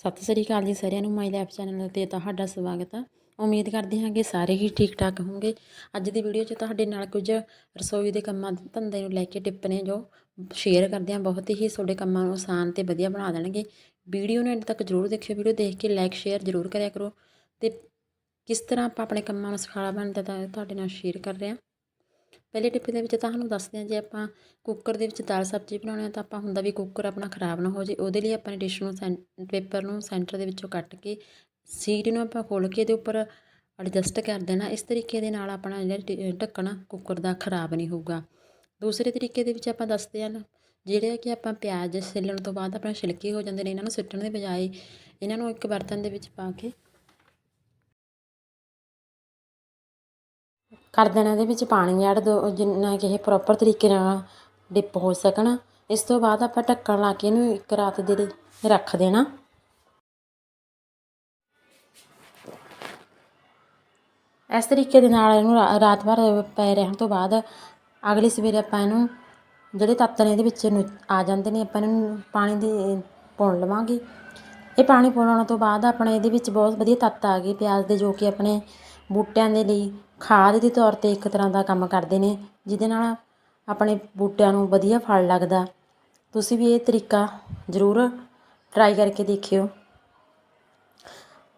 ਸਤਿ ਸ੍ਰੀ ਅਕਾਲ ਜੀ ਸਾਰਿਆਂ ਨੂੰ ਮਾਈ ਲਾਈਫ ਚੈਨਲ ਤੇ ਤੁਹਾਡਾ ਸਵਾਗਤ ਹੈ ਉਮੀਦ ਕਰਦੇ ਹਾਂ ਕਿ ਸਾਰੇ ਹੀ ਠੀਕ ਠਾਕ ਹੋਵੋਗੇ। ਅੱਜ ਦੀ ਵੀਡੀਓ 'ਚ ਤੁਹਾਡੇ ਨਾਲ ਕੁਝ ਰਸੋਈ ਦੇ ਕੰਮਾਂ ਧੰਦੇ ਨੂੰ ਲੈ ਕੇ ਟਿਪ ਨੇ ਜੋ ਸ਼ੇਅਰ ਕਰਦੇ ਹਾਂ, ਬਹੁਤ ਹੀ ਤੁਹਾਡੇ ਕੰਮਾਂ ਨੂੰ ਆਸਾਨ ਤੇ ਵਧੀਆ ਬਣਾ ਦੇਣਗੇ। ਵੀਡੀਓ ਨੂੰ ਐਂਡ ਤੱਕ ਜ਼ਰੂਰ ਦੇਖਿਓ। ਵੀਡੀਓ ਦੇਖ ਕੇ ਲਾਈਕ ਸ਼ੇਅਰ ਜ਼ਰੂਰ ਕਰਿਆ ਕਰੋ। ਤੇ ਕਿਸ ਤਰ੍ਹਾਂ ਆਪਾਂ ਆਪਣੇ ਕੰਮਾਂ ਨੂੰ ਸੁਖਾਲਾ ਬਣਦਾ ਤਾਂ ਤੁਹਾਡੇ ਨਾਲ ਸ਼ੇਅਰ ਕਰ ਰਹੇ ਹਾਂ। ਪਹਿਲੇ ਟਿਪ ਦੇ ਵਿੱਚ ਤੁਹਾਨੂੰ ਦੱਸਦੇ ਹਾਂ ਜੇ ਆਪਾਂ ਕੁੱਕਰ ਦੇ ਵਿੱਚ ਦਾਲ ਸਬਜ਼ੀ ਬਣਾਉਣੀ ਹੈ ਤਾਂ ਆਪਾਂ ਹੁੰਦਾ ਵੀ ਕੁੱਕਰ ਆਪਣਾ ਖਰਾਬ ਨਾ ਹੋ ਜੇ, ਉਹਦੇ ਲਈ ਆਪਾਂ ਨੇ ਡਿਸ਼ ਨੂੰ ਸੈਂ, ਪੇਪਰ ਨੂੰ ਸੈਂਟਰ ਦੇ ਵਿੱਚੋਂ ਕੱਟ ਕੇ ਸੀਟ ਨੂੰ ਆਪਾਂ ਖੋਲ੍ਹ ਕੇ ਇਹਦੇ ਉੱਪਰ ਐਡਜਸਟ ਕਰ ਦੇਣਾ। ਇਸ ਤਰੀਕੇ ਦੇ ਨਾਲ ਆਪਣਾ ਜਿਹੜਾ ਢੱਕਣ ਕੁੱਕਰ ਦਾ ਖਰਾਬ ਨਹੀਂ ਹੋਊਗਾ। ਦੂਸਰੇ ਤਰੀਕੇ ਦੇ ਵਿੱਚ ਆਪਾਂ ਦੱਸਦੇ ਹਾਂ ਜਿਹੜੇ ਕਿ ਆਪਾਂ ਪਿਆਜ਼ ਛਿੱਲਣ ਤੋਂ ਬਾਅਦ ਆਪਣਾ ਛਿਲਕੇ ਹੋ ਜਾਂਦੇ ਨੇ, ਇਹਨਾਂ ਨੂੰ ਸਿੱਟਣ ਦੇ ਬਜਾਏ ਇਹਨਾਂ ਨੂੰ ਇੱਕ ਬਰਤਨ ਦੇ ਵਿੱਚ ਪਾ ਕੇ ਕਰ ਦੇਣਾ ਇਹਦੇ ਵਿੱਚ ਪਾਣੀ ਐਡ ਦੋ ਜਿੰਨਾ ਕਿ ਇਹ ਪ੍ਰੋਪਰ ਤਰੀਕੇ ਨਾਲ ਡਿਪ ਹੋ ਸਕਣ। ਇਸ ਤੋਂ ਬਾਅਦ ਆਪਾਂ ਢੱਕਣ ਲਾ ਕੇ ਇਹਨੂੰ ਇੱਕ ਰਾਤ ਦੇ ਲਈ ਰੱਖ ਦੇਣਾ। ਇਸ ਤਰੀਕੇ ਦੇ ਨਾਲ ਇਹਨੂੰ ਰਾਤ ਭਰ ਪਏ ਰਹਿਣ ਤੋਂ ਬਾਅਦ ਅਗਲੀ ਸਵੇਰੇ ਆਪਾਂ ਇਹਨੂੰ ਜਿਹੜੇ ਤੱਤ ਨੇ ਇਹਦੇ ਵਿੱਚ ਨੂੰ, ਆ ਜਾਂਦੇ ਨੇ, ਆਪਾਂ ਇਹਨੂੰ ਪਾਣੀ ਦੇ ਪਾਉਣ ਲਵਾਂਗੇ। ਇਹ ਪਾਣੀ ਪਾਉਣ ਤੋਂ ਬਾਅਦ ਆਪਣੇ ਇਹਦੇ ਵਿੱਚ ਬਹੁਤ ਵਧੀਆ ਤੱਤ ਆ ਗਏ। ਪਿਆਜ਼ ਦੇ ਜੋ ਕਿ ਆਪਣੇ ਬੂਟਿਆਂ ਦੇ ਲਈ ਖਾਦ ਦੇ ਤੌਰ 'ਤੇ ਇੱਕ ਤਰ੍ਹਾਂ ਦਾ ਕੰਮ ਕਰਦੇ ਨੇ, ਜਿਹਦੇ ਨਾਲ ਆਪਣੇ ਬੂਟਿਆਂ ਨੂੰ ਵਧੀਆ ਫਲ ਲੱਗਦਾ। ਤੁਸੀਂ ਵੀ ਇਹ ਤਰੀਕਾ ਜ਼ਰੂਰ ਟਰਾਈ ਕਰਕੇ ਦੇਖਿਓ।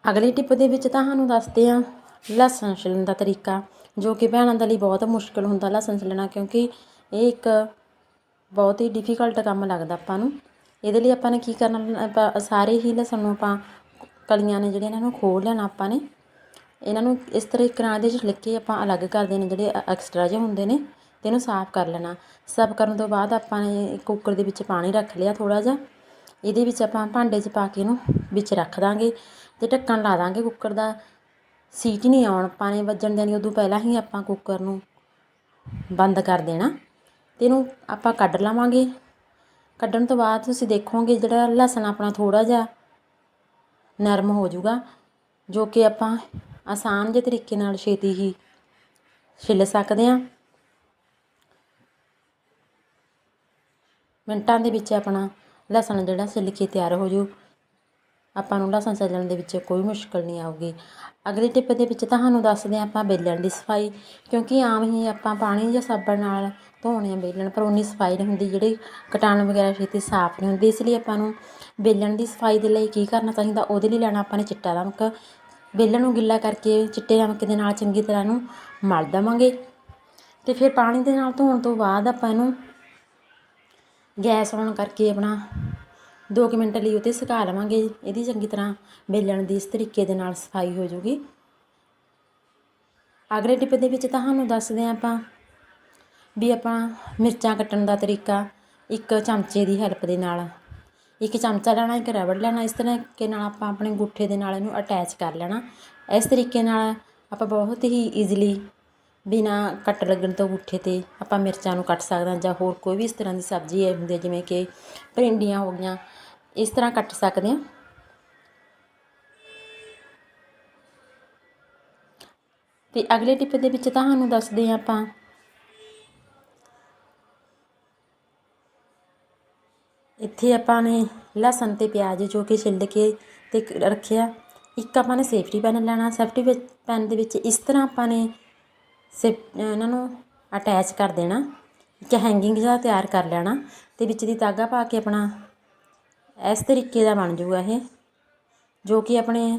ਅਗਲੀ ਟਿਪ ਦੇ ਵਿੱਚ ਤੁਹਾਨੂੰ ਦੱਸਦੇ ਹਾਂ, ਲਸਣ ਛਿਲਣ ਦਾ ਤਰੀਕਾ, ਜੋ ਕਿ ਭੈਣਾਂ ਦੇ ਲਈ ਬਹੁਤ ਮੁਸ਼ਕਲ ਹੁੰਦਾ ਲਸਣ ਛਿੱਲਣਾ, ਕਿਉਂਕਿ ਇਹ ਇੱਕ ਬਹੁਤ ਹੀ ਡਿਫਿਕਲਟ ਕੰਮ ਲੱਗਦਾ ਆਪਾਂ ਨੂੰ। ਇਹਦੇ ਲਈ ਆਪਾਂ ਨੇ ਕੀ ਕਰਨਾ ਸਾਰੇ ਹੀ ਲਸਣ ਨੂੰ ਆਪਾਂ ਕਲੀਆਂ ਨੇ ਜਿਹੜੀਆਂ ਇਹਨਾਂ ਨੂੰ ਖੋਲ ਲੈਣਾ ਆਪਾਂ ਨੇ। ਇਹਨਾਂ ਨੂੰ ਇਸ ਤਰੀਕੇ ਨਾਲ ਦੇ 'ਚ ਲਿਖ ਆਪਾਂ ਅਲੱਗ ਕਰ ਦੇਣੇ, ਜਿਹੜੇ ਐਕਸਟਰਾ ਜਿਹੇ ਹੁੰਦੇ ਨੇ ਅਤੇ ਇਹਨੂੰ ਸਾਫ਼ ਕਰ ਲੈਣਾ। ਸਾਫ਼ ਕਰਨ ਤੋਂ ਬਾਅਦ ਆਪਾਂ ਨੇ ਕੁੱਕਰ ਦੇ ਵਿੱਚ ਪਾਣੀ ਰੱਖ ਲਿਆ ਥੋੜ੍ਹਾ ਜਿਹਾ। ਇਹਦੇ ਵਿੱਚ ਆਪਾਂ ਭਾਂਡੇ 'ਚ ਪਾ ਕੇ ਇਹਨੂੰ ਵਿੱਚ ਰੱਖ ਦਾਂਗੇ ਅਤੇ ਢੱਕਣ ਲਾ ਦਾਂਗੇ ਕੁੱਕਰ ਦਾ। ਸੀਟੀ ਨਹੀਂ ਆਉਣ ਪਾਣੀ ਵੱਜਣ ਦੇਣੀ ਉਦੋਂ ਪਹਿਲਾਂ ਹੀ ਆਪਾਂ ਕੁੱਕਰ ਨੂੰ ਬੰਦ ਕਰ ਦੇਣਾ। ਤੇ ਇਹਨੂੰ ਆਪਾਂ ਕੱਢ ਲਵਾਂਗੇ। ਕੱਢਣ ਤੋਂ ਬਾਅਦ ਤੁਸੀਂ ਦੇਖੋਗੇ ਜਿਹੜਾ ਲਸਣ ਆਪਣਾ ਥੋੜਾ ਜਿਹਾ ਨਰਮ ਹੋ ਜਾਊਗਾ, ਜੋ ਕਿ ਆਪਾਂ ਆਸਾਨ ਜਿਹੇ ਤਰੀਕੇ ਨਾਲ ਛੇਤੀ ਹੀ ਛਿੱਲ ਸਕਦੇ ਹਾਂ। ਮਿੰਟਾਂ ਦੇ ਵਿੱਚ ਆਪਣਾ ਲਸਣ ਜਿਹੜਾ ਛਿੱਲ ਕੇ ਤਿਆਰ ਹੋ ਜੂ। ਆਪਾਂ ਨੂੰ ਲਸਣ ਛਿੱਲਣ ਦੇ ਵਿੱਚ ਕੋਈ ਮੁਸ਼ਕਲ ਨਹੀਂ ਆਊਗੀ। ਅਗਲੀ ਟਿਪ ਦੇ ਵਿੱਚ ਤੁਹਾਨੂੰ ਦੱਸਦੇ ਹਾਂ ਆਪਾਂ ਬੇਲਣ ਦੀ ਸਫ਼ਾਈ, ਕਿਉਂਕਿ ਆਮ ਹੀ ਆਪਾਂ ਪਾਣੀ ਜਾਂ ਸਾਬਣ ਨਾਲ ਧੋਣੇ ਆ ਬੇਲਣ, ਪਰ ਉਨੀ ਸਫ਼ਾਈ ਨਹੀਂ ਹੁੰਦੀ ਜਿਹੜੀ ਕੀਟਾਣੂ ਵਗੈਰਾ ਛੇਤੀ ਸਾਫ਼ ਨਹੀਂ ਹੁੰਦੀ। ਇਸ ਲਈ ਆਪਾਂ ਨੂੰ ਬੇਲਣ ਦੀ ਸਫ਼ਾਈ ਦੇ ਲਈ ਕੀ ਕਰਨਾ ਚਾਹੀਦਾ, ਉਹਦੇ ਲਈ ਲੈਣਾ ਆਪਾਂ ਨੇ ਚਿੱਟਾ ਨਮਕ ਵੇਲਣ ਨੂੰ ਗਿੱਲਾ ਕਰਕੇ ਚਿੱਟੇ ਨਮਕ ਦੇ ਨਾਲ ਚੰਗੀ ਤਰ੍ਹਾਂ ਇਹਨੂੰ ਮਲ ਦੇਵਾਂਗੇ। ਅਤੇ ਫਿਰ ਪਾਣੀ ਦੇ ਨਾਲ ਧੋਣ ਤੋਂ ਬਾਅਦ ਆਪਾਂ ਇਹਨੂੰ ਗੈਸ ਔਨ ਕਰਕੇ ਆਪਣਾ 2 ਮਿੰਟ ਲਈ ਉਤੇ ਸੁਕਾ ਲਵਾਂਗੇ। ਇਹਦੀ ਚੰਗੀ ਤਰ੍ਹਾਂ ਵੇਲਣ ਦੀ ਇਸ ਤਰੀਕੇ ਦੇ ਨਾਲ ਸਫ਼ਾਈ ਹੋ ਜਾਊਗੀ। ਅਗਲੇ ਟਿਪ ਦੇ ਵਿੱਚ ਤੁਹਾਨੂੰ ਦੱਸਦੇ ਹਾਂ ਆਪਾਂ ਵੀ ਆਪਾਂ ਮਿਰਚਾਂ ਕੱਟਣ ਦਾ ਤਰੀਕਾ ਇੱਕ ਚਮਚੇ ਦੀ ਹੈਲਪ ਦੇ ਨਾਲ ਇੱਕ ਚਮਚਾ ਲੈਣਾ, ਇੱਕ ਰਬੜ ਲੈਣਾ, ਇਸ ਤਰ੍ਹਾਂ ਨਾਲ ਆਪਾਂ ਆਪਣੇ ਗੁੱਠੇ ਦੇ ਨਾਲ ਇਹਨੂੰ ਅਟੈਚ ਕਰ ਲੈਣਾ। ਇਸ ਤਰੀਕੇ ਨਾਲ ਆਪਾਂ ਬਹੁਤ ਹੀ ਈਜ਼ੀਲੀ ਬਿਨਾ ਕੱਟ ਲੱਗਣ ਤੋਂ ਗੁੱਠੇ ਤੇ ਆਪਾਂ ਮਿਰਚਾਂ ਨੂੰ ਕੱਟ ਸਕਦੇ ਹਾਂ ਜਾਂ ਹੋਰ ਕੋਈ ਵੀ ਇਸ ਤਰ੍ਹਾਂ ਦੀ ਸਬਜ਼ੀ ਹੈ ਹੁੰਦੀ ਹੈ, ਜਿਵੇਂ ਕਿ ਭਿੰਡੀਆਂ ਹੋ ਗਈਆਂ, ਇਸ ਤਰ੍ਹਾਂ ਕੱਟ ਸਕਦੇ ਹਾਂ। ਤੇ ਅਗਲੇ ਟਿਪ ਦੇ ਵਿੱਚ ਤੁਹਾਨੂੰ ਦੱਸਦੇ ਹਾਂ ਆਪਾਂ ਇੱਥੇ ਆਪਾਂ ਨੇ ਲਸਣ ਤੇ ਪਿਆਜ਼ ਜੋ ਕਿ ਛਿੱਲ ਕੇ ਤੇ ਰੱਖਿਆ। ਇੱਕ ਆਪਾਂ ਨੇ ਸੇਫਟੀ ਪੈਨ ਲੈਣਾ, ਸੇਫਟੀ ਵਿੱਚ ਪੈਨ ਦੇ ਵਿੱਚ ਇਸ ਤਰ੍ਹਾਂ ਆਪਾਂ ਨੇ ਸੇ ਇਹਨਾਂ ਨੂੰ ਅਟੈਚ ਕਰ ਦੇਣਾ, ਇੱਕ ਹੈਂਗਿੰਗ ਜਿਹਾ ਤਿਆਰ ਕਰ ਲੈਣਾ ਤੇ ਵਿੱਚ ਦੀ ਤਾਗਾ ਪਾ ਕੇ ਆਪਣਾ ਇਸ ਤਰੀਕੇ ਦਾ ਬਣ ਜਾਊਗਾ ਇਹ। ਜੋ ਕਿ ਆਪਣੇ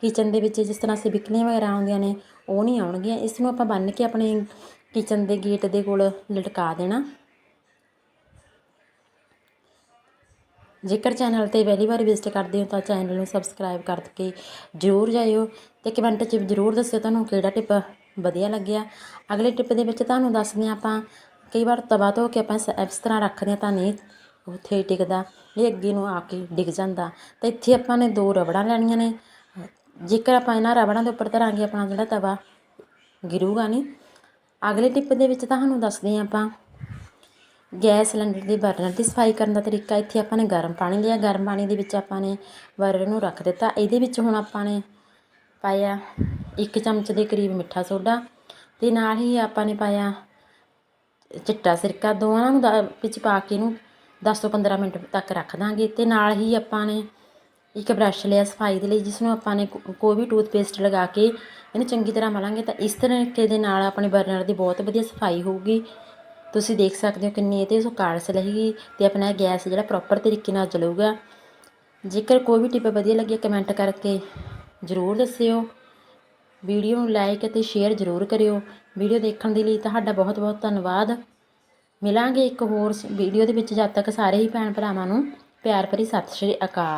ਕਿਚਨ ਦੇ ਵਿੱਚ ਜਿਸ ਤਰ੍ਹਾਂ ਅਸੀਂ ਬਿਕਲੀਆਂ ਵਗੈਰਾ ਆਉਂਦੀਆਂ ਨੇ, ਉਹ ਨਹੀਂ ਆਉਣਗੀਆਂ। ਇਸ ਨੂੰ ਆਪਾਂ ਬੰਨ ਕੇ ਆਪਣੇ ਕਿਚਨ ਦੇ ਗੇਟ ਦੇ ਕੋਲ ਲਟਕਾ ਦੇਣਾ। ਜੇਕਰ ਚੈਨਲ ਤੇ ਪਹਿਲੀ ਵਾਰ ਵਿਜ਼ਿਟ ਕਰਦੇ ਹੋ ਤਾਂ ਚੈਨਲ ਨੂੰ ਸਬਸਕ੍ਰਾਈਬ ਕਰਕੇ ਜ਼ਰੂਰ ਜਾਇਓ ਤੇ ਕਮੈਂਟ 'ਚ ਜ਼ਰੂਰ ਦੱਸਿਓ ਤੁਹਾਨੂੰ ਕਿਹੜਾ ਟਿਪ ਵਧੀਆ ਲੱਗਿਆ। ਅਗਲੇ ਟਿਪ ਦੇ ਵਿੱਚ ਤੁਹਾਨੂੰ ਦੱਸਦੇ ਹਾਂ ਆਪਾਂ, ਕਈ ਵਾਰ ਤਵਾ ਧੋ ਕੇ ਆਪਾਂ ਇਸ ਤਰ੍ਹਾਂ ਰੱਖਦੇ ਹਾਂ ਤਾਂ ਨਹੀਂ ਉੱਥੇ ਟਿਕਦਾ ਇਹ ਅੱਗੇ ਨੂੰ ਆ ਕੇ ਡਿੱਗ ਜਾਂਦਾ। ਤਾਂ ਇੱਥੇ ਆਪਾਂ ਨੇ ਦੋ ਰਬੜਾਂ ਲੈਣੀਆਂ ਨੇ। ਜੇਕਰ ਆਪਾਂ ਇਹਨਾਂ ਰਬੜਾਂ ਦੇ ਉੱਪਰ ਧਰਾਂਗੇ ਆਪਣਾ ਜਿਹੜਾ ਤਵਾ ਗਿਰੂਗਾ ਨਹੀਂ ਅਗਲੇ ਟਿਪ ਦੇ ਵਿੱਚ ਤੁਹਾਨੂੰ ਦੱਸਦੇ ਹਾਂ ਆਪਾਂ ਗੈਸ ਸਿਲੰਡਰ ਦੀ ਬਰਨਰ ਦੀ ਸਫ਼ਾਈ ਕਰਨ ਦਾ ਤਰੀਕਾ ਇੱਥੇ ਆਪਾਂ ਨੇ ਗਰਮ ਪਾਣੀ ਲਿਆ। ਗਰਮ ਪਾਣੀ ਦੇ ਵਿੱਚ ਆਪਾਂ ਨੇ ਬਰਨਰ ਨੂੰ ਰੱਖ ਦਿੱਤਾ। ਇਹਦੇ ਵਿੱਚ ਹੁਣ ਆਪਾਂ ਨੇ ਪਾਇਆ ਇੱਕ ਚਮਚ ਦੇ ਕਰੀਬ ਮਿੱਠਾ ਸੋਡਾ ਤੇ ਨਾਲ ਹੀ ਆਪਾਂ ਨੇ ਪਾਇਆ ਚਿੱਟਾ ਸਿਰਕਾ। ਦੋਵਾਂ ਨੂੰ ਵਿੱਚ ਪਾ ਕੇ ਇਹਨੂੰ 10 ਤੋਂ 15 ਮਿੰਟ ਤੱਕ ਰੱਖ ਦਾਂਗੇ ਤੇ ਨਾਲ ਹੀ ਆਪਾਂ ਨੇ ਇੱਕ ਬ੍ਰਸ਼ ਲਿਆ ਸਫ਼ਾਈ ਦੇ ਲਈ, ਜਿਸ ਨੂੰ ਆਪਾਂ ਨੇ ਕੋਈ ਵੀ ਟੂਥਪੇਸਟ ਲਗਾ ਕੇ ਇਹਨੂੰ ਚੰਗੀ ਤਰ੍ਹਾਂ ਮਲਾਂਗੇ ਤਾਂ ਇਸ ਤਰੀਕੇ ਦੇ ਨਾਲ ਆਪਣੇ ਬਰਨਰ ਦੀ ਬਹੁਤ ਵਧੀਆ ਸਫ਼ਾਈ ਹੋਊਗੀ। ਤੁਸੀਂ ਦੇਖ ਸਕਦੇ ਹੋ ਕਿੰਨੀ ਇਹਦੇ ਸੋ ਕਾਰਸ ਰਹੇਗੀ ਤੇ ਆਪਣਾ ਗੈਸ ਜਿਹੜਾ ਪ੍ਰੋਪਰ ਤਰੀਕੇ ਨਾਲ ਚੱਲੂਗਾ ਜੇਕਰ ਕੋਈ ਵੀ ਟਿਪ ਵਧੀਆ ਲੱਗੀ ਕਮੈਂਟ ਕਰਕੇ ਜ਼ਰੂਰ ਦੱਸਿਓ। ਵੀਡੀਓ ਨੂੰ ਲਾਈਕ ਅਤੇ ਸ਼ੇਅਰ ਜ਼ਰੂਰ ਕਰਿਓ। ਵੀਡੀਓ ਦੇਖਣ ਦੇ ਲਈ ਤੁਹਾਡਾ ਬਹੁਤ ਬਹੁਤ ਧੰਨਵਾਦ। ਮਿਲਾਂਗੇ ਇੱਕ ਹੋਰ ਵੀਡੀਓ ਦੇ ਵਿੱਚ, ਜਦ ਤੱਕ ਸਾਰੇ ਹੀ ਭੈਣ ਭਰਾਵਾਂ ਨੂੰ। ਪਿਆਰ ਭਰੀ ਸਤਿ ਸ਼੍ਰੀ ਅਕਾਲ।